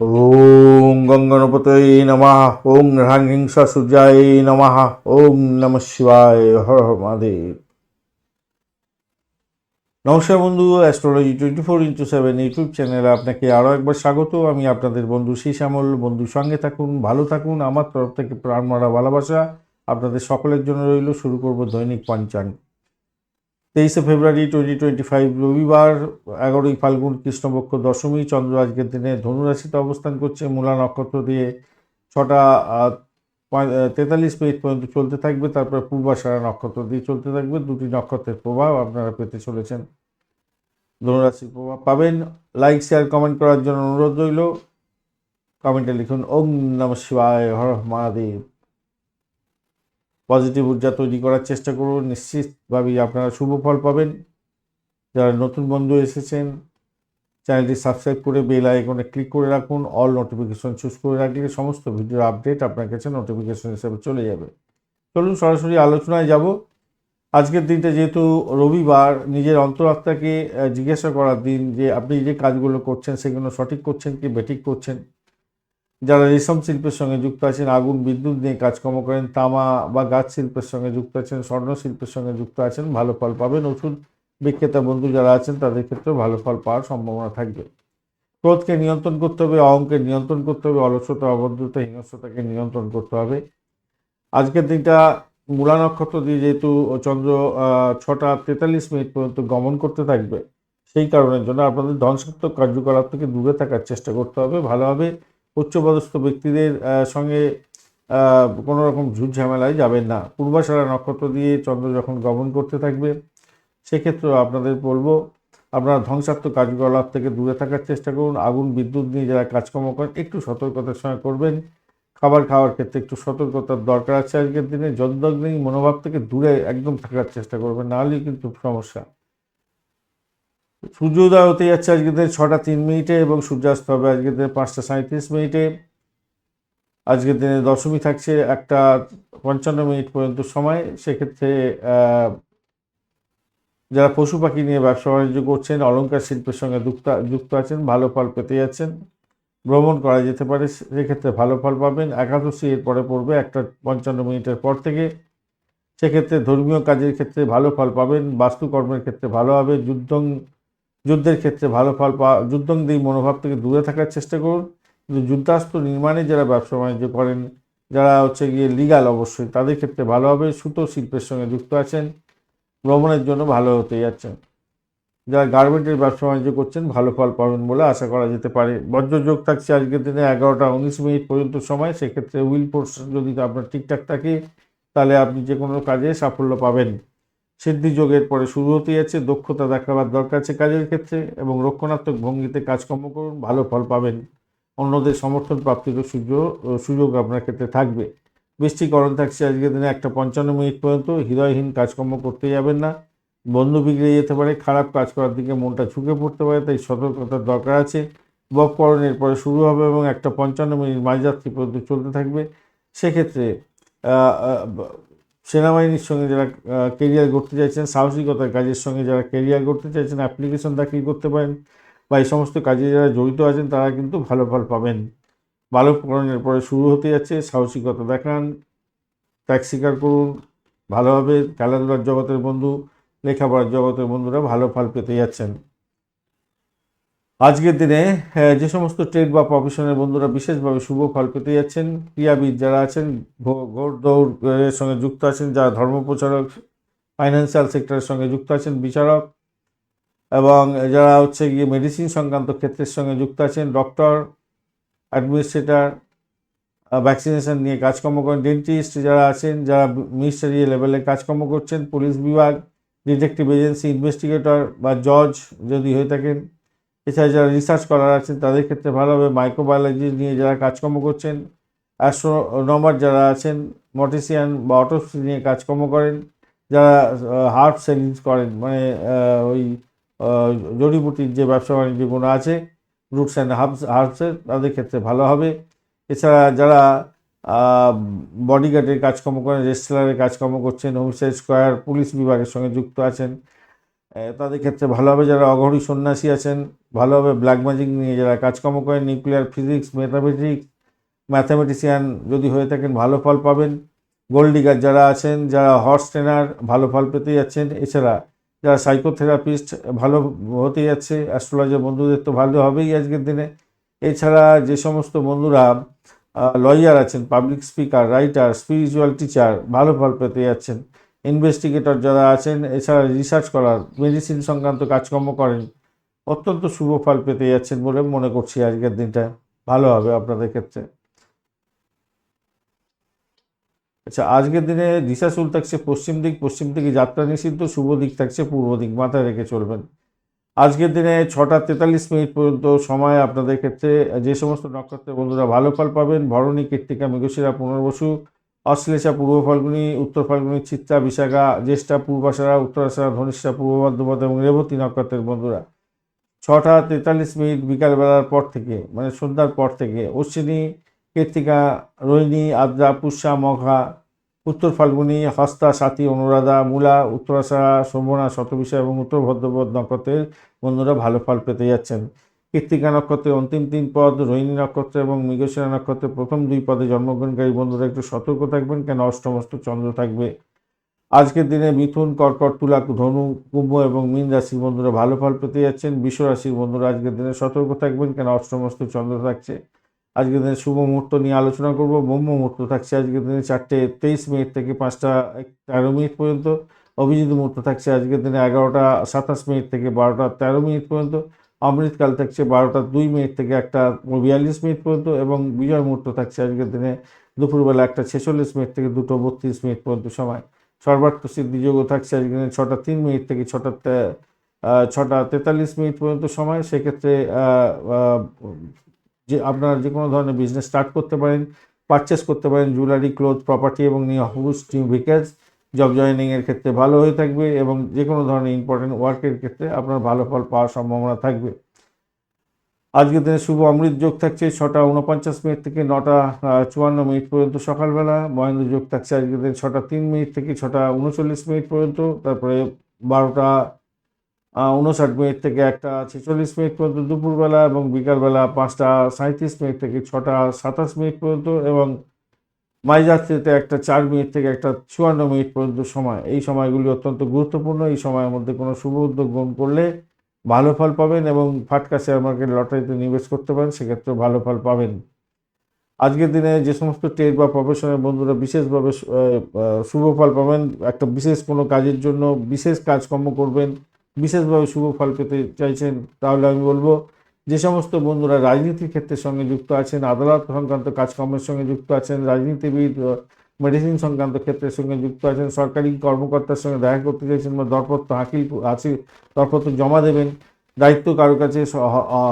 ওম গঙ্গনপতয়ে নমঃ ওম হ্রাংহিংসা সূর্যায় নমঃ ওম নম শিবায় হর হর মহাদেব নমস্কার বন্ধু astrology twenty four into seven YouTube চ্যানেলে আপনাকে আরও একবার স্বাগত। আমি আপনাদের বন্ধু শ্যামল বন্ধু, সঙ্গে থাকুন, ভালো থাকুন, আমার তরফ থেকে প্রাণ মারা ভালোবাসা। আপনাদের সকলের জন্য রইল, শুরু করব দৈনিক পঞ্চাঙ্গ। তেইশে ফেব্রুয়ারি টোয়েন্টি টোয়েন্টি ফাইভ রবিবার, এগারোই ফাল্গুন কৃষ্ণপক্ষ দশমী, চন্দ্র আজকের দিনে ধনুরাশিতে অবস্থান করছে। মূলা নক্ষত্র দিয়ে ছটা তেতাল্লিশ মিনিট পর্যন্ত চলতে থাকবে। তারপর পূর্বাশারা নক্ষত্র দিয়ে চলতে থাকবে। দুটি নক্ষত্রের প্রভাব আপনারা পেতে চলেছেন। ধনুরাশির প্রভাব পাবেন। লাইক, শেয়ার, কমেন্ট করার জন্য অনুরোধ রইল। কমেন্টে লিখুন, ওম নম শিবায় হর মহাদেব। পজিটিভ ঊর্জা তৈরি করার চেষ্টা করুন। নিশ্চিতভাবেই আপনারা শুভ ফল পাবেন। যারা নতুন বন্ধু এসেছেন, চ্যানেলটি সাবস্ক্রাইব করে বেল আইকনে ক্লিক করে রাখুন। অল নোটিফিকেশন চুজ করে রাখলে সমস্ত ভিডিওর আপডেট আপনার কাছে নোটিফিকেশন হিসেবে চলে যাবে। চলুন সরাসরি আলোচনায় যাব। আজকের দিনটা যেহেতু রবিবার, নিজের অন্তরাত্মাকে জিজ্ঞাসা করার দিন যে আপনি যে কাজগুলো করছেন সেগুলো সঠিক করছেন কি বেঠিক করছেন? যারা রেশম শিল্পের সঙ্গে যুক্ত আছেন, আগুন, বিদ্যুৎ নিয়ে কাজকর্ম করেন, তামা বা গাছ শিল্পের সঙ্গে যুক্ত আছেন, স্বর্ণ শিল্পের সঙ্গে যুক্ত আছেন, ভালো ফল পাবেন। ওষুধ বিক্রেতা বন্ধু যারা আছেন, তাদের ক্ষেত্রেও ভালো ফল পাওয়ার সম্ভাবনা থাকবে। ক্রোধকে নিয়ন্ত্রণ করতে হবে, অহংকে নিয়ন্ত্রণ করতে হবে, অলসতা, অভদ্রতা, হিংস্রতাকে নিয়ন্ত্রণ করতে হবে। আজকের দিনটা মূলা নক্ষত্র দিয়ে যেহেতু চন্দ্র ছটা তেতাল্লিশ মিনিট পর্যন্ত গমন করতে থাকবে, সেই কারণের জন্য আপনাদের ধ্বংসাত্মক কার্যকলাপ থেকে দূরে থাকার চেষ্টা করতে হবে। ভালোভাবে উচ্চপদস্থ ব্যক্তিদের সঙ্গে কোনো রকম ঝুট ঝামেলায় যাবেন না। পূর্বাশারা নক্ষত্র দিয়ে চন্দ্র যখন গমন করতে থাকবে, সেক্ষেত্রেও আপনাদের বলব, আপনারা ধ্বংসাত্মক কার্যকলাপ থেকে দূরে থাকার চেষ্টা করুন। আগুন, বিদ্যুৎ নিয়ে যারা কাজকর্ম করেন, একটু সতর্কতার সঙ্গে করবেন। খাবার খাওয়ার ক্ষেত্রে একটু সতর্কতার দরকার আছে আজকের দিনে। যদ্দগ্নি মনোভাব থেকে দূরে একদম থাকার চেষ্টা করবেন নাহলেই কিন্তু সমস্যা। সূর্যোদয় হতে যাচ্ছে আজকের দিনে ছটা তিন মিনিটে এবং সূর্যাস্ত হবে আজকের দিনে পাঁচটা সাঁত্রিশ মিনিটে। আজকের দিনে দশমী থাকছে একটা পঞ্চান্ন মিনিট পর্যন্ত সময়। সেক্ষেত্রে যারা পশু পাখি নিয়ে ব্যবসা বাণিজ্য করছেন, অলংকার শিল্পের সঙ্গে যুক্ত যুক্ত আছেন, ভালো ফল পেতে যাচ্ছেন, ভ্রমণ করা যেতে পারে সেক্ষেত্রে ভালো ফল পাবেন। একাদশী এরপরে পড়বে একটা পঞ্চান্ন মিনিটের পর থেকে। সেক্ষেত্রে ধর্মীয় কাজের ক্ষেত্রে ভালো ফল পাবেন, বাস্তুকর্মের ক্ষেত্রে ভালো হবে, যুদ্ধ যুদ্ধের ক্ষেত্রে ভালো ফল পাওয়া যুদ্ধংদেহী মনোভাব থেকে দূরে থাকার চেষ্টা করুন। কিন্তু যুদ্ধাস্ত্র নির্মাণে যারা ব্যবসা বাণিজ্য করেন, যারা হচ্ছে গিয়ে লিগাল অবশ্যই, তাদের ক্ষেত্রে ভালো হবে। সুতো শিল্পের সঙ্গে যুক্ত আছেন, ভ্রমণের জন্য ভালো হতে যাচ্ছেন। যারা গার্মেন্টের ব্যবসা বাণিজ্য করছেন, ভালো ফল পাবেন বলে আশা করা যেতে পারে। বজ্রযোগ থাকছে আজকের দিনে এগারোটা উনিশ মিনিট পর্যন্ত সময়। সেক্ষেত্রে উইল ফোর্স যদি আপনার ঠিকঠাক থাকে, তাহলে আপনি যে কোনো কাজে সাফল্য পাবেন। সিদ্ধি যোগের পরে শুরু হতে যাচ্ছে, দক্ষতা দেখাবার দরকার আছে কাজের ক্ষেত্রে এবং রক্ষণাত্মক ভঙ্গিতে কাজকর্ম করুন, ভালো ফল পাবেন। অন্যদের সমর্থন প্রাপ্তির সুযোগ সুযোগ আপনার ক্ষেত্রে থাকবে। বৃষ্টিকরণ থাকছে আজকের দিনে একটা পঞ্চান্ন মিনিট পর্যন্ত, হৃদয়হীন কাজকর্ম করতে যাবেন না। বন্ধু বিগড়ে যেতে পারে, খারাপ কাজ করার দিকে মনটা ঝুঁকে পড়তে পারে, তাই সতর্কতার দরকার আছে। বককরণের পরে শুরু হবে এবং একটা পঞ্চান্ন মিনিট মাঝযাত্রী পর্যন্ত চলতে থাকবে। সেক্ষেত্রে সেনাবাহিনীর সঙ্গে যারা কেরিয়ার করতে চাইছেন, সাহসিকতার কাজের সঙ্গে যারা কেরিয়ার করতে চাইছেন অ্যাপ্লিকেশন দাখিল করতে পারেন বা এই সমস্ত কাজে যারা জড়িত আছেন, তারা কিন্তু ভালো ফল পাবেন। বালককরণের পরে শুরু হতে যাচ্ছে সাহসিকতা দেখান, ত্যাগ স্বীকার করুন ভালোভাবে খেলাধুলার জগতের বন্ধু, লেখাপড়ার জগতের বন্ধুরা ভালো ফল পেতে যাচ্ছেন। আজকের দিনে যে সমস্ত ট্রেড বা প্রফেশনের বন্ধুরা বিশেষভাবে শুভ ফল পেতে যাচ্ছেন, ক্রীড়াবিদ যারা আছেন ঘোড় দৌড় এর সঙ্গে যুক্ত আছেন, যারা ধর্ম প্রচারক ফাইন্যান্সিয়াল সেক্টরের সঙ্গে যুক্ত আছেন, বিচারক, এবং যারা হচ্ছে গিয়ে মেডিসিন সংক্রান্ত ক্ষেত্রের সঙ্গে যুক্ত আছেন ডক্টর অ্যাডমিনিস্ট্রেটর ভ্যাকসিনেশন নিয়ে কাজকর্ম করেন ডেন্টিস্ট যারা আছেন, যারা মিনিস্টারি লেভেলে কাজকর্ম করছেন পুলিশ বিভাগ ডিটেকটিভ এজেন্সি ইনভেস্টিগেটর বা জজ যদি হয়ে থাকেন এছাড়া যারা রিসার্চ করার আছেন, তাদের ক্ষেত্রে ভালো হবে। মাইক্রোবায়োলজি নিয়ে যারা কাজকর্ম করছেন অ্যাস্ট্রোনমার যারা আছেন মটিসিয়ান বা অটোপসি নিয়ে কাজকর্ম করেন, যারা হার্ট সেলিংস করেন মানে ওই জড়িবুটির যে ব্যবসা বাণিজ্যগুলো আছে রুটস অ্যান্ড হার্বস হার্বসের তাদের ক্ষেত্রে ভালো হবে। এছাড়া যারা বডিগার্ডের কাজকর্ম করেন রেস্টলারের কাজকর্ম করছেন হোমসাইড স্কোয়ার পুলিশ বিভাগের সঙ্গে যুক্ত আছেন তাদের ক্ষেত্রে ভালোভাবে যারা অঘরী সন্ন্যাসী আছেন ভালোভাবে ব্ল্যাক ম্যাজিক নিয়ে যারা কাজকর্ম করেন নিউক্লিয়ার ফিজিক্স ম্যাথামেটিক্স ম্যাথামেটিশিয়ান যদি হয়ে থাকেন, ভালো ফল পাবেন। গোল্ড ডিগার যারা আছেন, যারা হর্স ট্রেনার ভালো ফল পেতে যাচ্ছেন। এছাড়া যারা সাইকোথেরাপিস্ট ভালো হতে যাচ্ছে। অ্যাস্ট্রোলজার বন্ধুদের তো ভালো হবেই আজকের দিনে। এছাড়া যে সমস্ত বন্ধুরা লয়ার আছেন public speaker writer spiritual teacher ভালো ফল পেতে যাচ্ছেন। ইনভেস্টিগেটর যারা আছেন, এছাড়া রিসার্চ করার মেডিসিন সংক্রান্ত কাজকর্ম করেন, অত্যন্ত শুভ ফল পেতে যাচ্ছেন বলে মনে করছি আজকের দিনটা। ভালো হবে আপনাদের ক্ষেত্রে। আচ্ছা আজকের দিনে দিশাশুল থাকছে পশ্চিম দিক, পশ্চিম দিকে যাত্রা নিষিদ্ধ, শুভ দিক থাকছে পূর্ব দিক, মাথায় রেখে চলবেন। আজকের দিনে ছটা তেতাল্লিশ মিনিট পর্যন্ত সময় আপনাদের ক্ষেত্রে। যে সমস্ত নক্ষত্রের বন্ধুরা ভালো ফল পাবেন, ভরণী, কীর্তিকা, মৃগশিরা, পুনর্বসু অশ্লেষা পূর্ব ফাল্গুনি, উত্তর ফাল্গুনি, চিত্রা, বিশাখা, জ্যেষ্ঠা, পূর্বাশারা, উত্তরাশারা, ধনিষ্ঠা, পূর্ব বর্ধমান এবং রেবতী নক্ষত্রের বন্ধুরা। ছটা তেতাল্লিশ মিনিট বিকালবেলার পর থেকে মানে সন্ধ্যার পর থেকে, অশ্বিনী, কীর্তিকা, রোহিণী, আদ্রা, পুষ্যা, মঘা, উত্তর ফাল্গুনি, হস্তা, সাথী, অনুরাধা, মূলা, উত্তরাশারা শোভনা শতবিষা এবং উত্তর ভদ্রপদ নক্ষত্রের বন্ধুরা ভালো ফল পেতে যাচ্ছেন। কৃত্তিকা নক্ষত্রের অন্তিম তিন পদ, রোহিণী নক্ষত্র এবং মৃগশিরা নক্ষত্রের প্রথম দুই পদে জন্মগ্রহণকারী বন্ধুরা একটু সতর্ক থাকবেন, কেন অষ্টমস্ত চন্দ্র থাকবে। আজকের দিনে মিথুন, কর্কট তুলা ধনু, কুম্ভ এবং মীন রাশির বন্ধুরা ভালো ফল পেতে যাচ্ছেন। বিশ্ব রাশির বন্ধুরা আজকের দিনে সতর্ক থাকবেন, কেন অষ্টমস্ত চন্দ্র থাকছে। আজকের দিনে শুভ মুহূর্ত নিয়ে আলোচনা করব। ব্রহ্ম মুহূর্ত থাকছে আজকের দিনে চারটে তেইশ মিনিট থেকে পাঁচটা তেরো মিনিট পর্যন্ত। অভিজিৎ মুহূর্ত থাকছে আজকের দিনে এগারোটা সাতাশ মিনিট থেকে বারোটা তেরো মিনিট পর্যন্ত। অমৃতকাল থাকছে বারোটা দুই মিনিট থেকে একটা বিয়াল্লিশ মিনিট পর্যন্ত এবং বিজয় মুহূর্ত থাকছে আজকের দিনে দুপুরবেলা একটা ছেচল্লিশ মিনিট থেকে দুটো বত্রিশ মিনিট পর্যন্ত সময়। সর্বার্থ সিদ্ধিযোগও থাকছে আজকের দিনে ছটা তিন মিনিট থেকে ছটা ছটা তেতাল্লিশ মিনিট পর্যন্ত সময়। সেক্ষেত্রে যে আপনারা যে কোনো ধরনের বিজনেস স্টার্ট করতে পারেন পারচেস করতে পারেন জুয়েলারি ক্লোথ প্রপার্টি এবং new house new vehicles job জয়েনিংয়ের ক্ষেত্রে ভালো হয়ে থাকবে এবং যে কোনো ধরনের ইম্পর্টেন্ট ওয়ার্কের ক্ষেত্রে আপনার ভালো ফল পাওয়ার সম্ভাবনা থাকবে। আজকের দিনে শুভ অমৃত যোগ থাকছে ছটা উনপঞ্চাশ মিনিট থেকে নটা চুয়ান্ন মিনিট পর্যন্ত সকালবেলা। মহেন্দ্র যোগ থাকছে আজকের দিন ছটা তিন মিনিট থেকে ছটা উনচল্লিশ মিনিট পর্যন্ত। তারপরে বারোটা উনষাট মিনিট থেকে একটা ছেচল্লিশ মিনিট পর্যন্ত দুপুরবেলা এবং বিকালবেলা পাঁচটা সাঁত্রিশ মিনিট থেকে ছটা সাতাশ মিনিট পর্যন্ত এবং মাইযাত্রীতে একটা চার মিনিট থেকে একটা চুয়ান্ন মিনিট পর্যন্ত সময়। এই সময়গুলি অত্যন্ত গুরুত্বপূর্ণ। এই সময়ের মধ্যে কোনো শুভ উদ্যোগ গ্রহণ করলে ভালো ফল পাবেন এবং ফাটকা শেয়ার মার্কেট লটারিতে নিবেশ করতে পারেন, সেক্ষেত্রেও ভালো ফল পাবেন। আজকের দিনে যে সমস্ত ট্রেড বা প্রফেশনের বন্ধুরা বিশেষভাবে শুভ ফল পাবেন, একটা বিশেষ কোনো কাজের জন্য বিশেষ কাজকর্ম করবেন, বিশেষভাবে শুভ ফল পেতে চাইছেন, তাহলে আমি বলব যে সমস্ত বন্ধুরা রাজনীতির ক্ষেত্রের সঙ্গে যুক্ত আছেন, আদালত সংক্রান্ত কাজকর্মের সঙ্গে যুক্ত আছেন, রাজনীতিবিদ মেডিসিন সংক্রান্ত ক্ষেত্রের সঙ্গে যুক্ত আছেন, সরকারি কর্মকর্তার সঙ্গে দেখা করতে চাইছেন বা দরপত্র হাকিল আছে, দরপত্র জমা দেবেন, দায়িত্ব কারও কাছে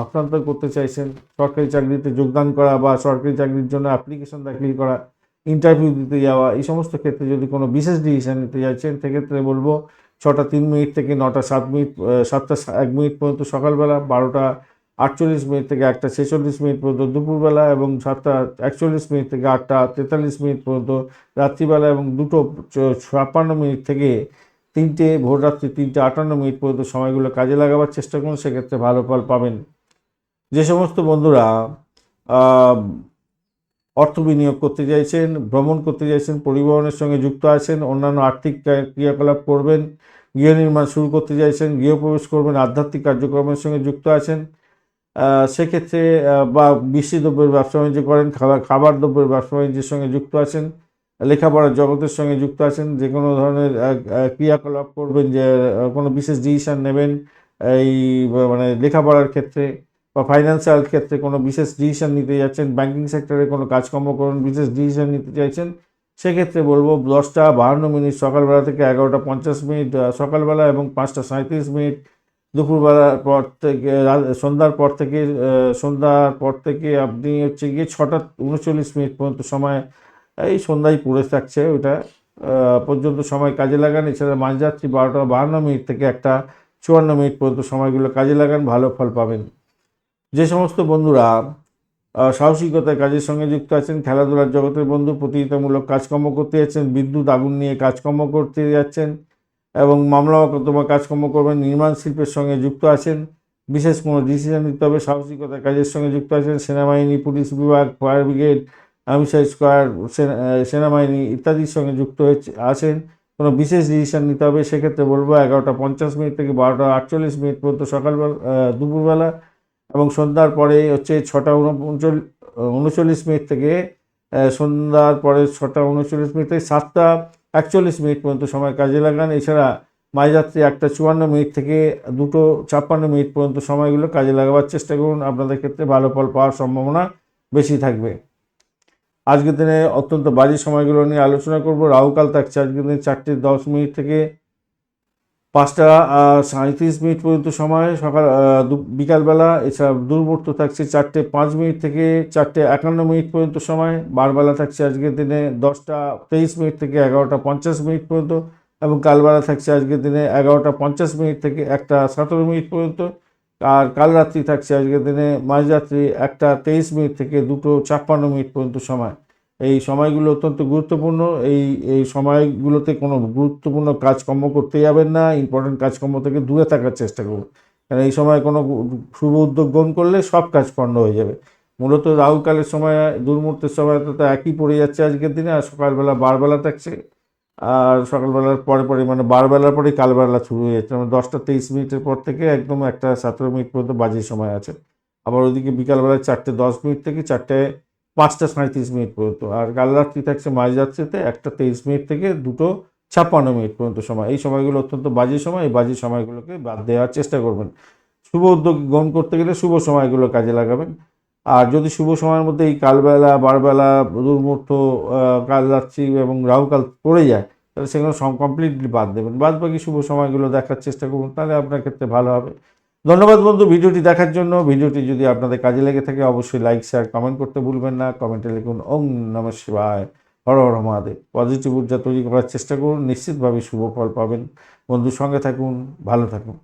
হস্তান্তর করতে চাইছেন, সরকারি চাকরিতে যোগদান করা বা সরকারি চাকরির জন্য অ্যাপ্লিকেশন দাখিল করা ইন্টারভিউ দিতে যাওয়া, এই সমস্ত ক্ষেত্রে যদি কোনো বিশেষ ডিসিশন নিতে চাইছেন সেক্ষেত্রে বলব, ছটা তিন মিনিট থেকে নটা সাত মিনিট সাতটা এক মিনিট পর্যন্ত সকালবেলা বারোটা আটচল্লিশ মিনিট থেকে একটা ছেচল্লিশ মিনিট পর্যন্ত দুপুরবেলা এবং সাতটা, একচল্লিশ মিনিট থেকে আটটা, তেতাল্লিশ মিনিট পর্যন্ত রাত্রিবেলা এবং দুটো ছাপ্পান্ন মিনিট থেকে তিনটে, ভোররাত্রি তিনটে, আটান্ন মিনিট পর্যন্ত সময়গুলো কাজে লাগাবার চেষ্টা করুন, সেক্ষেত্রে ভালো ফল পাবেন। যে সমস্ত বন্ধুরা অর্থ বিনিয়োগ করতে চাইছেন, ভ্রমণ করতে চাইছেন, পরিবহনের সঙ্গে যুক্ত আছেন, অন্যান্য আর্থিক ক্রিয়াকলাপ করবেন, গৃহ নির্মাণ শুরু করতে চাইছেন, গৃহপ্রবেশ করবেন, আধ্যাত্মিক কার্যক্রমের সঙ্গে যুক্ত আছেন সেক্ষেত্রে বা বৃষ্টি দ্রব্যের ব্যবসা বাণিজ্য করেন, খাবার খাবার দ্রব্যের ব্যবসা বাণিজ্যের সঙ্গে যুক্ত আছেন, লেখাপড়ার জগতের সঙ্গে যুক্ত আছেন, যে কোনো ধরনের ক্রিয়াকলাপ করবেন যে কোনো বিশেষ ডিসিশান নেবেন, এই মানে লেখাপড়ার ক্ষেত্রে বা ফাইন্যান্সিয়াল ক্ষেত্রে কোনো বিশেষ ডিসিশন নিতে যাচ্ছেন ব্যাঙ্কিং সেক্টরে কোনো কাজকর্ম করুন, বিশেষ ডিসিশন নিতে চাইছেন, সেক্ষেত্রে বলব দশটা বাহান্ন মিনিট সকালবেলা থেকে এগারোটা পঞ্চাশ মিনিট সকালবেলা এবং পাঁচটা সাঁত্রিশ মিনিট দুপুরবেলার পর থেকে সন্ধ্যার পর থেকে সন্ধ্যার পর থেকে আপনি হচ্ছে গিয়ে ছটা উনচল্লিশ মিনিট পর্যন্ত সময়, এই সন্ধ্যায় পড়ে থাকছে ওটা পর্যন্ত সময় কাজে লাগান। এছাড়া মাঝরাত্রি বারোটা বাহান্ন মিনিট থেকে একটা চুয়ান্ন মিনিট পর্যন্ত সময়গুলো কাজে লাগান, ভালো ফল পাবেন। যে সমস্ত বন্ধুরা সাহসিকতার কাজের সঙ্গে যুক্ত আছেন, খেলাধুলার জগতের বন্ধু, প্রতিযোগিতামূলক কাজকর্ম করতে যাচ্ছেন, বিদ্যুৎ, আগুন নিয়ে কাজকর্ম করতে যাচ্ছেন এবং মামলা মোকদ্দমা কাজকর্ম করবেন, নির্মাণ শিল্পের সঙ্গে যুক্ত আছেন, বিশেষ কোনো ডিসিশন নিতে হবে, সাহসিকতার কাজের সঙ্গে যুক্ত আছেন, সেনাবাহিনী, পুলিশ বিভাগ ফায়ার ব্রিগেড আমিসাই স্কোয়ার সেনাবাহিনী ইত্যাদির সঙ্গে যুক্ত হয়েছে, আছেন। কোনো বিশেষ ডিসিশন নিতে হবে, সেক্ষেত্রে বলব এগারোটা পঞ্চাশ মিনিট থেকে বারোটা আটচল্লিশ মিনিট পর্যন্ত সকালবেলা দুপুরবেলা এবং সন্ধ্যার পরে হচ্ছে ছটা উনপঞ্চল্লিশ উনচল্লিশ মিনিট থেকে সন্ধ্যার পরে ছটা উনচল্লিশ মিনিট থেকে সাতটা একচল্লিশ মিনিট পর্যন্ত সময় কাজে লাগান। এছাড়া মাঝরাত্রি একটা চুয়ান্ন মিনিট থেকে দুটো ছাপ্পান্ন মিনিট পর্যন্ত সময়গুলো কাজে লাগাবার চেষ্টা করুন। আপনাদের ক্ষেত্রে ভালো ফল পাওয়ার সম্ভাবনা বেশি থাকবে। আজকের দিনে অত্যন্ত বাজে সময়গুলো নিয়ে আলোচনা করব। রাহুকাল থাকছে আজকের দিনে চারটে দশ মিনিট থেকে পাঁচটা সাঁত্রিশ মিনিট পর্যন্ত সময়, সকাল বিকালবেলা, এছাড়া দুর্মূর্ত থাকছে চারটে পাঁচ মিনিট থেকে চারটে একান্ন মিনিট পর্যন্ত সময়, বারবেলা থাকছে আজকের দিনে দশটা তেইশ মিনিট থেকে এগারোটা পঞ্চাশ মিনিট পর্যন্ত এবং কালবেলা থাকছে আজকের দিনে এগারোটা পঞ্চাশ মিনিট থেকে একটা সতেরো মিনিট পর্যন্ত। আর কাল রাত্রি থাকছে আজকের দিনে মাঝরাত্রি একটা তেইশ মিনিট থেকে দুটো ছাপ্পান্ন মিনিট পর্যন্ত সময়। এই সময়গুলো অত্যন্ত গুরুত্বপূর্ণ। এই এই সময়গুলোতে কোনো গুরুত্বপূর্ণ কাজকর্ম করতে যাবেন না ইম্পর্টেন্ট কাজকর্ম থেকে দূরে থাকার চেষ্টা করুন। কারণ এই সময় কোনো শুভ উদ্যোগ গ্রহণ করলে সব কাজ পণ্ড হয়ে যাবে। মূলত রাহুকালের সময় দুর্মূর্তের সময় তো তো একই পড়ে যাচ্ছে আজকের দিনে, আর সকালবেলা বারবেলা থাকছে। আর সকালবেলার পরে পরে মানে বারবেলার পরেই কালবেলা শুরু হয়ে যাচ্ছে। মানে দশটা তেইশ মিনিটের পর থেকে একদম একটা সতেরো মিনিট পর্যন্ত বাজে সময় আছে। আবার ওইদিকে বিকালবেলা চারটে দশ মিনিট থেকে চারটে পাঁচটা সাঁত্রিশ মিনিট পর্যন্ত। আর কাল রাত্রি থাকছে মাঝরাত্রিতে একটা তেইশ মিনিট থেকে দুটো ছাপ্পান্ন মিনিট পর্যন্ত সময়। এই সময়গুলো অত্যন্ত বাজে সময়, এই বাজে সময়গুলোকে বাদ দেওয়ার চেষ্টা করবেন। শুভ উদ্যোগ গ্রহণ করতে গেলে শুভ সময়গুলো কাজে লাগাবেন। আর যদি শুভ সময়ের মধ্যে এই কালবেলা, বারবেলা দুর্মূর্ত কাল রাত্রি এবং রাহুকাল পড়ে যায়, তাহলে সেগুলো কমপ্লিটলি বাদ দেবেন। বাদ বাকি শুভ সময়গুলো দেখার চেষ্টা করুন, তাহলে আপনার ক্ষেত্রে ভালো হবে। ধন্যবাদ বন্ধু ভিডিওটি দেখার জন্য। ভিডিওটি যদি আপনাদের কাজে লেগে থাকে, অবশ্যই লাইক শেয়ার কমেন্ট করতে ভুলবেন না। কমেন্টে লিখুন ওম নম শিবায়। হর হর মহাদেব। পজিটিভ ঊর্জা তৈরি করার চেষ্টা করুন। নিশ্চিতভাবে শুভ ফল পাবেন। বন্ধুর সঙ্গে থাকুন, ভালো থাকুন।